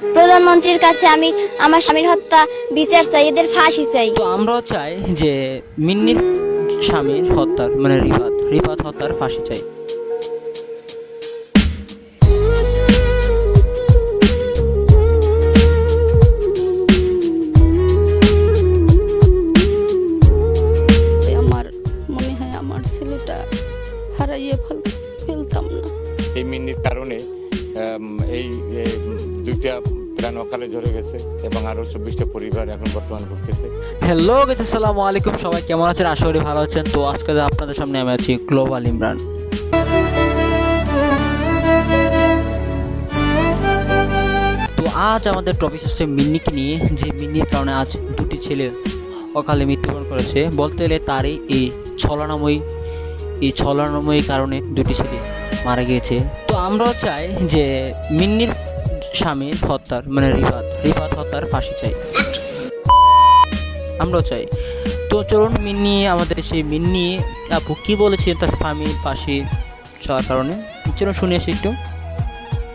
প্রধানমন্ত্রীর কাছে আমি আমার স্বামীর হত্যা বিচার চাই এদের ফাঁসি চাই। তো আমরাও চাই যে মিন্নির স্বামীর হত্যার মানে রিফাত রিফাত হত্যার ফাঁসি চাই। আমার মনে হয় আমার ছেলেটা হারাইয়ে ফেলতাম না। এই মিনির কারণে এই দুইটা প্রাণ অকালে ঝরে গেছে এবং আরও চব্বিশটা পরিবার এখন বর্তমান ভুগতেছে হ্যালো গেছে আসসালামু আলাইকুম। সবাই কেমন আছেন? আশা করি ভালো আছেন। তো আজকে আপনাদের সামনে আমি আছি গ্লোবাল ইমরান তো আজ আমাদের টপিক হচ্ছে মিন্নিকে নিয়ে। যে মিন্নির কারণে আজ দুটি ছেলে অকালে মৃত্যুবরণ করেছে। বলতে গেলে তারই এই ছলনাময়ী এই ছলনাময়ী কারণে দুটি ছেলে। মারা গিয়েছে। তো আমরাও চাই যে মিন্নির স্বামীর হত্যার মানে রিফাত রিফাত হত্যার ফাঁসি চাই। আমরাও চাই। তো চলুন মিন্নি আমাদের সেই মিন্নি আপু কি বলেছে তার স্বামীর ফাঁসি চাওয়ার কারণে? চলুন শুনে আসি একটু।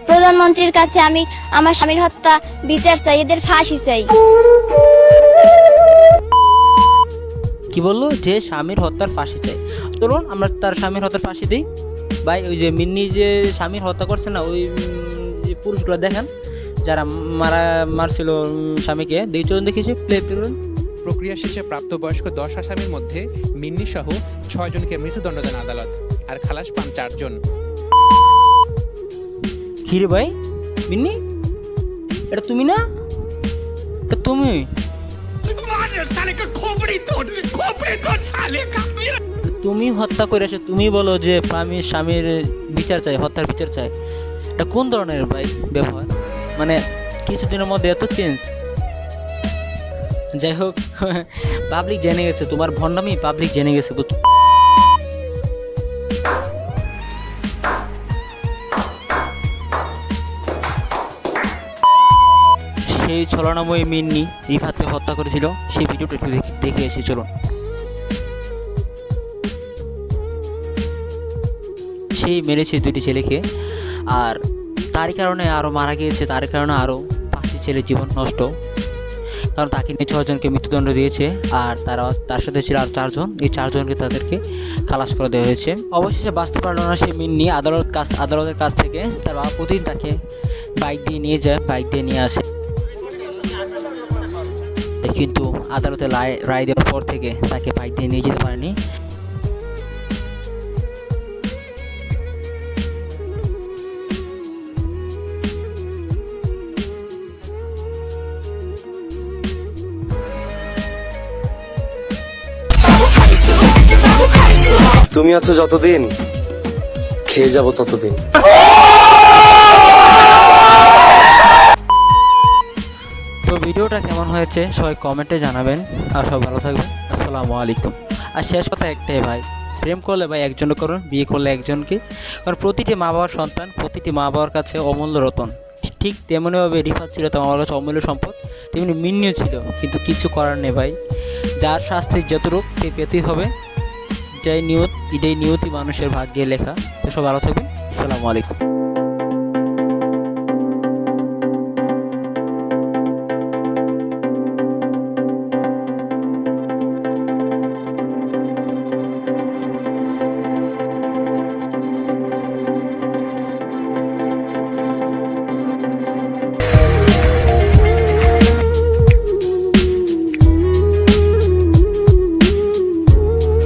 প্রধানমন্ত্রীর কাছে আমি আমার স্বামীর হত্যা বিচার চাই এদের ফাঁসি চাই। কি বলল? যে স্বামীর হত্যার ফাঁসি চাই। চলুন আমরা তার স্বামীর হত্যার ফাঁসি দিই। ভাই ওই যে মিন্নি যে স্বামীর হত্যা করছে না ওই যে পুরুষগুলো দেখেন যারা মারা মারছিল স্বামীকে দুই চলুন দেখেছি প্লে করুন। প্রক্রিয়া শেষে প্রাপ্তবয়স্ক দশ আসামির মধ্যে মিন্নি সহ ছয়জনকে মৃত্যুদণ্ড দেন আদালত আর খালাস পান চারজন কি ভাই? মিন্নি? এটা তুমি না? এটা তুমি? তুমি হত্যা করেছ তুমি বলো যে আমি স্বামীর বিচার চাই, হত্যার বিচার চাই, এটা কোন ধরনের ভাই ব্যবহার মানে কিছুদিনের মধ্যে এত চেঞ্জ যাই হোক পাবলিক জেনে গেছে, তোমার ভণ্ডামি পাবলিক জেনে গেছে বুঝছ? সেই ছলনাময়ী মিন্নি রিফাতকে হত্যা করেছিল, সেই ভিডিওটা একটু দেখে এসে চলুন সেই মেরেছে দুটি ছেলেকে। আর তারই কারণে আরও মারা গিয়েছে, তার কারণে আরও পাঁচটি ছেলের জীবন নষ্ট। কারণ তাকে নিয়ে ছজনকে মৃত্যুদণ্ড দিয়েছে, আর তারা, তার সাথে ছিল আর চারজন। এই চারজনকে তাদেরকে খালাস করে দেওয়া হয়েছে। অবশেষে বাঁচতে পারল না সেই মিন্নি। আদালত কাছ, আদালতের কাছ থেকে তার বাবা প্রতিদিন তাকে বাইক দিয়ে নিয়ে যায়, বাইক দিয়ে নিয়ে আসে। কিন্তু আদালতে রায় দেওয়ার পর থেকে তাকে বাইক দিয়ে নিয়ে যেতে পারেনি। তুমি আছো যতদিন খেয়ে যাব ততদিন। তো ভিডিওটা কেমন হয়েছে সবাই কমেন্টে জানাবেন। আর সব ভালো থাকবেন। আসসালামু আলাইকুম। আর শেষ কথা একটাই ভাই, প্রেম করলে ভাই একজনে করুন, বিয়ে করলে একজনকে। কারণ প্রতিটি মা বাবার সন্তান, প্রতিটি মা বাবার কাছে অমূল্য রতন। ঠিক তেমনিভাবে রিফাত ছিল মা কাছে অমূল্য সম্পদ, তেমনি মিন্নিও ছিল। কিন্তু কিছু করার নেই ভাই। যার শাস্তির যতটুক সে পেতেই হবে। যাই নিয়ত এটাই নিয়তি মানুষের ভাগ্যে লেখা। তো সব ভালো থাকবেন।